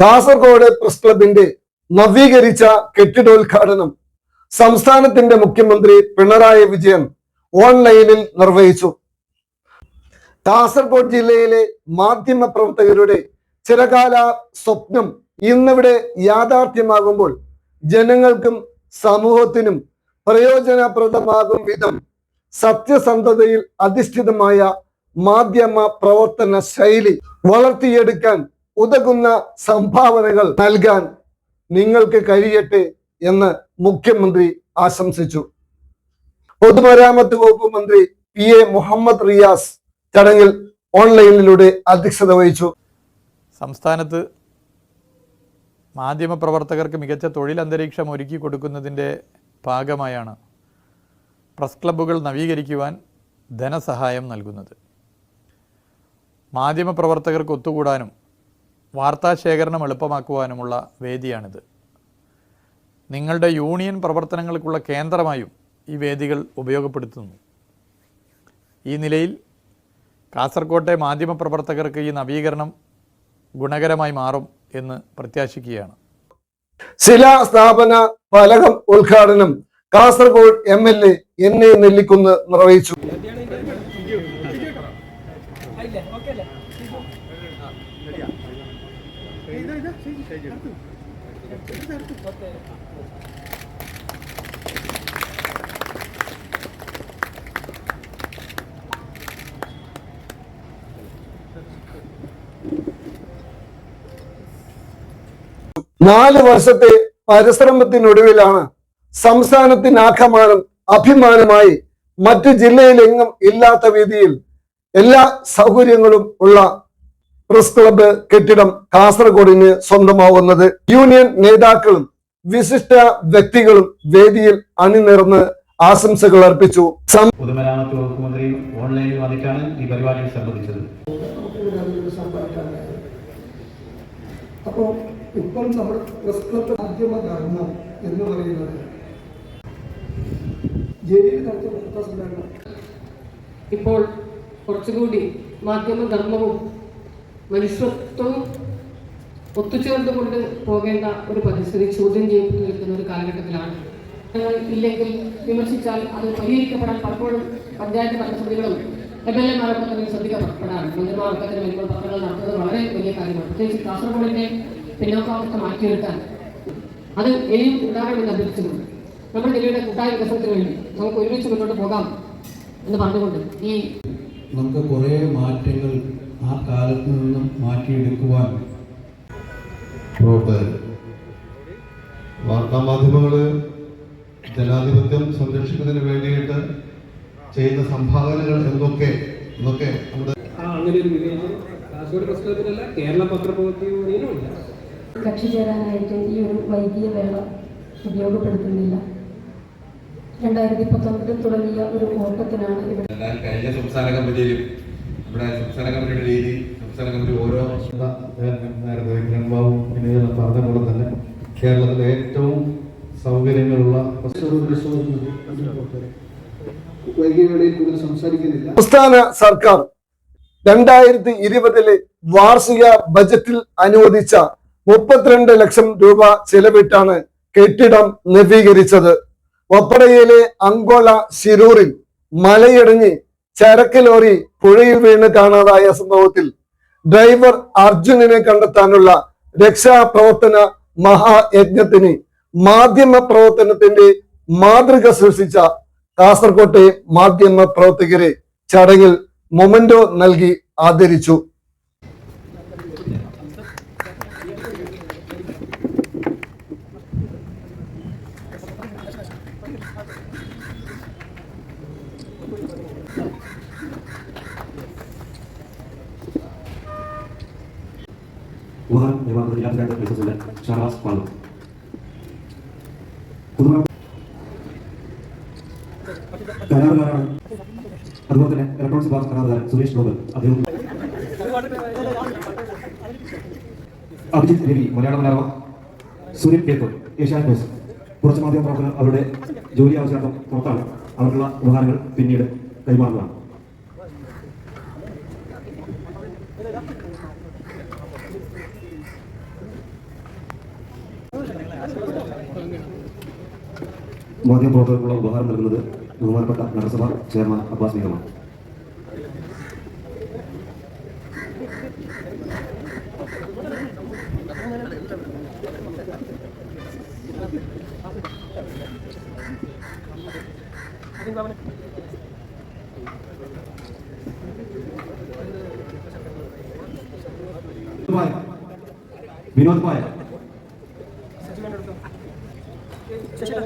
Kasaragod press ക്ലബിന്റെ നവീകരിച്ച കെട്ടിടോദ്ഘാടനം സംസ്ഥാനത്തിന്റെ മുഖ്യമന്ത്രി പിണറായി വിജയൻ ഓൺലൈനിൽ നിർവഹിച്ചു. കാസർഗോഡ് ജില്ലയിലെ മാധ്യമ പ്രവർത്തകരുടെ ചിരകാല സ്വപ്നം ഇന്നിവിടെ യാഥാർത്ഥ്യമാകുമ്പോൾ ജനങ്ങൾക്കും സമൂഹത്തിനും പ്രയോജനപ്രദമാകും വിധം സത്യസന്ധതയിൽ അധിഷ്ഠിതമായ മാധ്യമ പ്രവർത്തന ശൈലി വളർത്തിയെടുക്കാൻ ഉതകുന്ന സംഭാവനകൾ നൽകാൻ നിങ്ങൾക്ക് കഴിയട്ടെ എന്ന് മുഖ്യമന്ത്രി ആശംസിച്ചു. പൊതുമരാമത്ത് വകുപ്പ് മന്ത്രി പി എ മുഹമ്മദ് റിയാസ് ചടങ്ങിൽ ഓൺലൈനിലൂടെ അധ്യക്ഷത വഹിച്ചു. സംസ്ഥാനത്ത് മാധ്യമപ്രവർത്തകർക്ക് മികച്ച തൊഴിൽ അന്തരീക്ഷം ഒരുക്കി കൊടുക്കുന്നതിന്റെ ഭാഗമായാണ് പ്രസ് ക്ലബ്ബുകൾ നവീകരിക്കുവാൻ ധനസഹായം നൽകുന്നത്. മാധ്യമപ്രവർത്തകർക്ക് ഒത്തുകൂടാനും വാർത്താശേഖരണം എളുപ്പമാക്കുവാനുമുള്ള വേദിയാണിത്. നിങ്ങളുടെ യൂണിയൻ പ്രവർത്തനങ്ങൾക്കുള്ള കേന്ദ്രമായും ഈ വേദികൾ ഉപയോഗപ്പെടുത്തുന്നു. ഈ നിലയിൽ കാസർകോട്ടെ മാധ്യമപ്രവർത്തകർക്ക് ഈ നവീകരണം ഗുണകരമായി മാറും എന്ന് പ്രത്യാശിക്കുകയാണ്. ശിലാസ്ഥാപന ഫലകം ഉദ്ഘാടനം Kasaragod M L A N A Nellikkunnu നിർവഹിച്ചു. നാല് വർഷത്തെ പരിശ്രമത്തിനൊടുവിലാണ് സംസ്ഥാനത്തിനാഖമാനം അഭിമാനമായി മറ്റു ജില്ലയിലെങ്ങും ഇല്ലാത്ത രീതിയിൽ എല്ലാ സൗകര്യങ്ങളും ഉള്ള പ്രസ് ക്ലബ് കെട്ടിടം കാസർഗോഡിന് സ്വന്തമാവുന്നത്. യൂണിയൻ നേതാക്കളും വിശിഷ്ട വ്യക്തികളും വേദിയിൽ അണിനിറന്ന് ആശംസകൾ അർപ്പിച്ചു. പൊതുമരാമത്ത് വകുപ്പ് മന്ത്രി ഓൺലൈനിൽ വന്നിട്ടാണ് ഈ പരിപാടിയിൽ സംബന്ധിച്ചത്. അപ്പോൾ ഇപ്പോൾ നമ്മൾ പ്രസ് ക്ലബ്ബ് മാധ്യമ ധർമ്മം എന്ന് പറയുന്നത് ജയിലിൽ നടത്തിയ വാർത്താ സമ്മേളനം ഇപ്പോൾ കുറച്ചുകൂടി മാധ്യമധർമ്മവും മനുഷ്യത്വവും ഒത്തുചേർന്നുകൊണ്ട് പോകേണ്ട ഒരു പരിസ്ഥിതി ചോദ്യം ചെയ്യപ്പെട്ടു നിൽക്കുന്ന ഒരു കാലഘട്ടത്തിലാണ്. ഇല്ലെങ്കിൽ വിമർശിച്ചാൽ അത് പരിഹരിക്കപ്പെടാൻ പലപ്പോഴും പഞ്ചായത്ത് ഭരണസമിതികളും എം എൽ എമാരൊക്കെ തന്നെ ശ്രദ്ധിക്കപ്പെടാറുണ്ട് മന്ത്രിമാരൊക്കെ തന്നെ വരുമ്പോൾ പത്രങ്ങൾ നടത്തുന്നത് വളരെ വലിയ കാര്യമാണ്. പ്രത്യേകിച്ച് കാസർഗോഡിന്റെ പിന്നോക്കാവസ്ഥ മാറ്റിയെടുക്കാൻ അത് ഇനിയും ഉണ്ടാകണമെന്ന് അഭ്യർത്ഥിച്ചിട്ടുണ്ട് നമ്മുടെ ജില്ലയുടെ കൂട്ടായ വികസനത്തിന് വേണ്ടി നമുക്ക് ഒരുമിച്ച് മുന്നോട്ട് പോകാം എന്ന് പറഞ്ഞുകൊണ്ട് ഈ നമുക്ക് കുറേ മാറ്റങ്ങൾ ആ കാലത്ത് നിന്നും മാറ്റിയെടുക്കുവാൻ. വാർത്താമാധ്യമങ്ങൾ ജനാധിപത്യം സംരക്ഷിക്കുന്നതിന് വേണ്ടിയിട്ട് ചെയ്യുന്ന സംഭാവനകൾ എന്തൊക്കെ? എന്നൊക്കെ നമ്മുടെ അങ്ങനെ ഒരു കാസർഗോഡ് കേരള കക്ഷി ചേരാനായിട്ട് ഈ ഒരു വൈകിയ വേള ഉപയോഗപ്പെടുത്തുന്നില്ല. രണ്ടായിരത്തി പത്തൊമ്പതിൽ തുടങ്ങിയ ഒരു ഓട്ടത്തിനാണ് ഇവിടെ കഴിഞ്ഞ സംസ്ഥാന കമ്മിറ്റിയിലും നമ്മുടെ സംസ്ഥാന കമ്മിറ്റിയുടെ രീതി സംസ്ഥാന കമ്മിറ്റി ഓരോ നേരത്തെ ഗ്രന്മാവും ഇങ്ങനെ പറഞ്ഞ തന്നെ കേരളത്തിലെ ഏറ്റവും സൗകര്യങ്ങളുള്ള സംസ്ഥാന സർക്കാർ രണ്ടായിരത്തി ഇരുപതിലെ വാർഷിക ബജറ്റിൽ അനുവദിച്ച മുപ്പത്തിരണ്ട് ലക്ഷം രൂപ ചെലവിട്ടാണ് കെട്ടിടം നവീകരിച്ചത്. ഒപ്പടയിലെ അങ്കോള ശിരൂറിൽ മലയിടിഞ്ഞ് ചരക്ക് ലോറി പുഴയിൽ വീണ് കാണാതായ സംഭവത്തിൽ ഡ്രൈവർ അർജുനനെ കണ്ടെത്താനുള്ള രക്ഷാപ്രവർത്തന മഹായജ്ഞത്തിന് മാധ്യമ പ്രവർത്തനത്തിന്റെ മാതൃക സൃഷ്ടിച്ച കാസർകോട്ടെ മാധ്യമ പ്രവർത്തകരെ ചടങ്ങിൽ മൊമെന്റോ നൽകി ആദരിച്ചു. വുഹാൻ യഥാർത്ഥ ജില്ലാ പ്രസിഡന്റ് ഷഹബാസ് പാലു കരാറുകാരാണ് അതുപോലെ തന്നെ ഇലക്ട്രോണിക്സ് ബാർ കരാറുകാരൻ സുരേഷ് ഗോപൽ അദ്ദേഹം അഭിജിത് രവി മലയാള മനോരമ സുനിൽ കേക്കർ ഏഷ്യാനെറ്റ് ന്യൂസ് കുറച്ച് മാധ്യമ പ്രവർത്തകർ അവരുടെ ജോലി ആവശ്യാർത്ഥം പുറത്താണ്. അവർക്കുള്ള ഉപഹാരങ്ങൾ പിന്നീട് കൈമാറുന്നതാണ് മാധ്യമപ്രവർത്തകർക്കുള്ള ഉപഹാരം നൽകുന്നത് ബഹുമാനപ്പെട്ട നഗരസഭ ചെയർമാൻ അബ്ബാസ് ভাই বিনোদ ভাই চেষ্টা